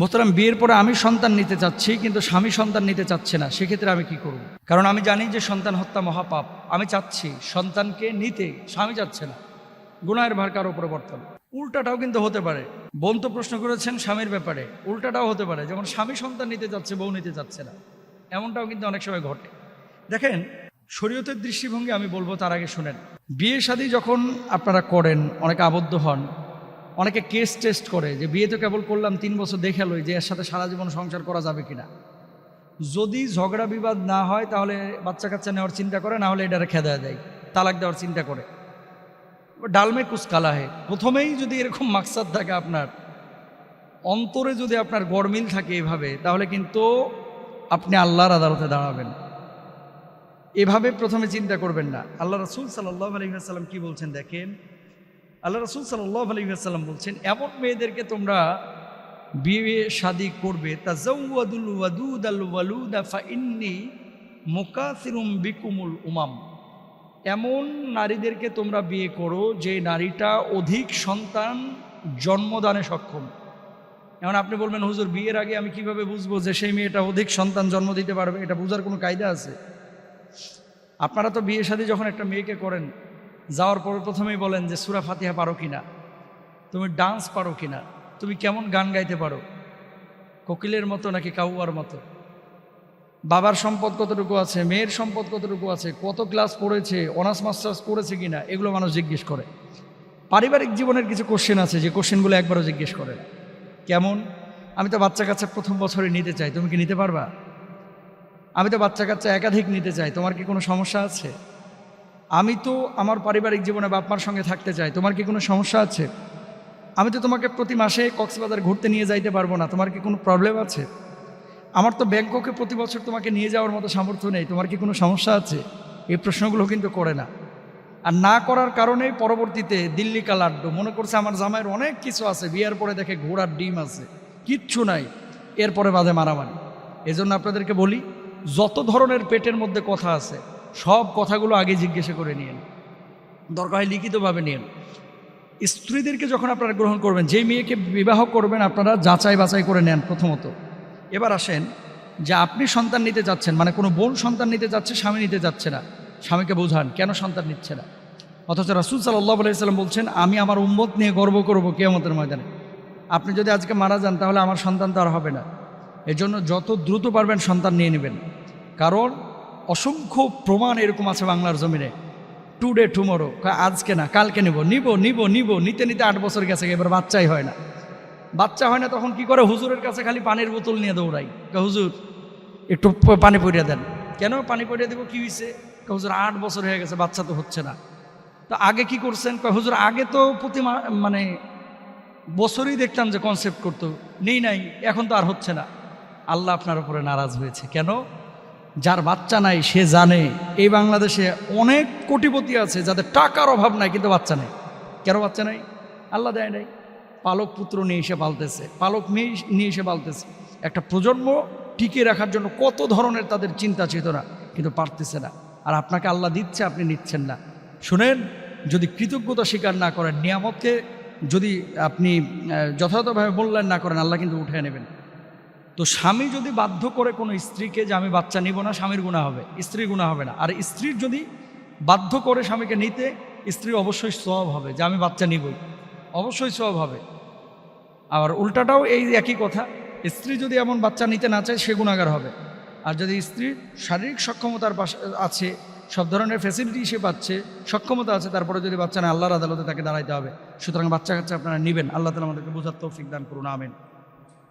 মোহতারাম, বিয়ের পরে আমি সন্তান নিতে চাচ্ছি, কিন্তু স্বামী সন্তান নিতে চাচ্ছে না, সেক্ষেত্রে আমি কি করব? কারণ আমি জানি যে সন্তান হত্যা মহাপাপ। আমি চাচ্ছি সন্তানকে নিতে, স্বামী চাচ্ছে না। গুণায়ের ভার কারও উপরে উল্টাটাও কিন্তু হতে পারে। বোন তো প্রশ্ন করেছেন স্বামীর ব্যাপারে। উল্টাটাও হতে পারে। যেমন স্বামী সন্তান নিতে যাচ্ছে, বউ নিতে যাচ্ছে না। এমনটাও কিন্তু অনেক সময় ঘটে। দেখেন, শরীয়তের দৃষ্টিভঙ্গি আমি বলব তার আগে শুনেন। বিয়ে শাদী যখন আপনারা করেন, অনেকে আবদ্ধ হন অনেকে কেস টেস্ট করে যে বিয়ে তো কেবল করলাম, তিন বছর দেখে লই যে এর সাথে সারা জীবন সংসার করা যাবে কিনা। যদি ঝগড়া বিবাদ না হয়, তাহলে বাচ্চা কাচ্চা নেওয়ার চিন্তা করে, না হলে এটারে খেদা দেয়, তালাক দেওয়ার চিন্তা করে। ডালমে কুচকালা হে। প্রথমেই যদি এরকম মাকসাদ থাকে আপনার, অন্তরে যদি আপনার গরমিল থাকে এভাবে, তাহলে কিন্তু আপনি আল্লাহর আদালতে দাঁড়াবেন। এভাবে প্রথমে চিন্তা করবেন না। আল্লাহ রসুল সাল্লাহ আলহিহাসাল্লাম কি বলছেন দেখেন আল্লাহ রসুল সাল্লাহ আলহিহাসাল্লাম বলছেন, এমন মেয়েদেরকে তোমরা বিয়ে শাদি করবে তা জৌয়াদুল ওয়াদুদ আল ওয়ালুদা ফা ইন্নি মোকাসিরুম বিকুমুল উমাম। এমন নারীদেরকে তোমরা বিয়ে করো, যে নারীটা অধিক সন্তান জন্মদানে সক্ষম। এখন আপনি বলবেন, হুজুর, বিয়ের আগে আমি কীভাবে বুঝব যে সেই মেয়েটা অধিক সন্তান জন্ম দিতে পারবে? এটা বোঝার কোনো কায়দা আছে? আপনারা তো বিয়ে শাদী যখন একটা মেয়েকে করেন যাওয়ার পরে প্রথমেই বলেন যে, সুরা ফাতিহা পারো কিনা? তুমি ডান্স পারো কিনা? তুমি কেমন গান গাইতে পারো? কোকিলের মতো নাকি কাউয়ার মতো? বাবার সম্পদ কতটুকু আছে? মেয়ের সম্পদ কতটুকু আছে? কত ক্লাস পড়েছে? অনার্স মাস্টার্স করেছে কিনা? এগুলো মানুষ জিজ্ঞেস করে। পারিবারিক জীবনের কিছু কোশ্চেন আছে, যে কোশ্চেনগুলো একবারও জিজ্ঞেস করে কেমন? আমি তো বাচ্চা কাচ্চা প্রথম বছরে নিতে চাই, তুমি কি নিতে পারবা? আমি তো বাচ্চা কাচ্চা একাধিক নিতে চাই, তোমার কি কোনো সমস্যা আছে? আমি তো আমার পারিবারিক জীবনে বাপমার সঙ্গে থাকতে চাই। তোমার কি কোনো সমস্যা আছে? আমি তো তোমাকে প্রতি মাসে কক্সবাজার ঘুরতে নিয়ে যাইতে পারব না। তোমার কি কোনো প্রবলেম আছে? আমার তো ব্যাংককে প্রতি বছর তোমাকে নিয়ে যাওয়ার মতো সামর্থ্য নেই। তোমার কি কোনো সমস্যা আছে? এই প্রশ্নগুলো কিন্তু করে না। আর না করার কারণেই পরবর্তীতে দিল্লি কালাড্ডু। মনে করছে আমার জামাইয়ের অনেক কিছু আছে। বিয়ার পরে দেখে ঘোড়ার ডিম আছে। কিচ্ছু নাই। এরপরে বাদে মারামারি। এজন্য আপনাদেরকে বলি, যত ধরনের পেটের মধ্যে কথা আছে সব কথাগুলো আগে জিজ্ঞাসা করে নিন দরকার হয় লিখিতভাবে নিন স্ত্রীদেরকে যখন আপনারা গ্রহণ করবেন, যেই মেয়েকে বিবাহ করবেন, আপনারা যাচাই বাছাই করে নেন প্রথমত। এবার আসেন যে আপনি সন্তান নিতে যাচ্ছেন মানে কোনো বোন সন্তান নিতে যাচ্ছে, স্বামী নিতে যাচ্ছে না। স্বামীকে বোঝান, কেন সন্তান নিচ্ছে না? অথচ রাসুল সাল্লাহ আলাইসাল্লাম বলছেন, আমি আমার উম্মত নিয়ে গর্ব করব কেয়ামতের ময়দানে। আপনি যদি আজকে মারা যান, তাহলে আমার সন্তান তো আর হবে না। এজন্য যত দ্রুত পারবেন সন্তান নিয়ে নেবেন। কারণ অসংখ্য প্রমাণ এরকম আছে বাংলার জমিনে। টুডে টুমোরো আজকে না, কালকে নিব নিব নিব নিব, নিতে নিতে আট বছর গেছে, এবার বাচ্চাই হয় না। বাচ্চা হয় না, তখন কি করে হুজুরের কাছে খালি পানির বোতল নিয়ে দৌড়াই? হুজুর, একটু পানি পরিয়ে দেন। কেন? পানি পরিয়ে দেবো, কি হয়েছে হুজুর, আট বছর হয়ে গেছে, বাচ্চা তো হচ্ছে না। তো আগে কি করছেন? হুজুর, আগে তো প্রতি মানে বছরই দেখতাম যে কনসেপ্ট করতো। নেই নাই, এখন তো আর হচ্ছে না। আল্লাহ আপনার উপরে নারাজ হয়েছে। কেন? যার বাচ্চা নাই, সে জানে। এই বাংলাদেশে অনেক কোটিপতি আছে যাদের টাকার অভাব নাই, কিন্তু বাচ্চা নেই। কেন বাচ্চা নাই? আল্লাহ দেয় নাই। পালক পুত্র নিয়ে এসে পালতেছে। পালক মেয়ে নিয়ে এসে পালতেছে। একটা প্রজন্ম টিকিয়ে রাখার জন্য কত ধরনের তাদের চিন্তা চেতনা, কিন্তু পারতেছে না। আর আপনাকে আল্লাহ দিচ্ছে, আপনি নিচ্ছেন না। শুনেন, যদি কৃতজ্ঞতা স্বীকার না করেন, নিয়ামতকে যদি আপনি যথাযথভাবে মূল্যায়ন না করেন, আল্লাহ কিন্তু উঠে নেবেন। তো স্বামী যদি বাধ্য করে কোনো স্ত্রীকে যে আমি বাচ্চা নিব না, স্বামীর গুণা হবে, স্ত্রীর গুণা হবে না। আর স্ত্রীর যদি বাধ্য করে স্বামীকে নিতে স্ত্রী অবশ্যই সব হবে যে আমি বাচ্চা নিবই। অবশ্যই সব হবে। আবার উল্টাটাও এই একই কথা, স্ত্রী যদি এমন বাচ্চা নিতে না চায়, সে গুণাগার হবে। আর যদি স্ত্রীর শারীরিক সক্ষমতার পাশে, আছে, সব ধরনের ফ্যাসিলিটি সে পাচ্ছে, সক্ষমতা আছে, তারপরে যদি বাচ্চা না আল্লাহর আদালতে তাকে দাঁড়াইতে হবে। সুতরাং বাচ্চা কাচ্চা আপনারা নেবেন। আল্লাহ তালা আমাদেরকে বোঝার তৌফিক দান করুন, আমেন।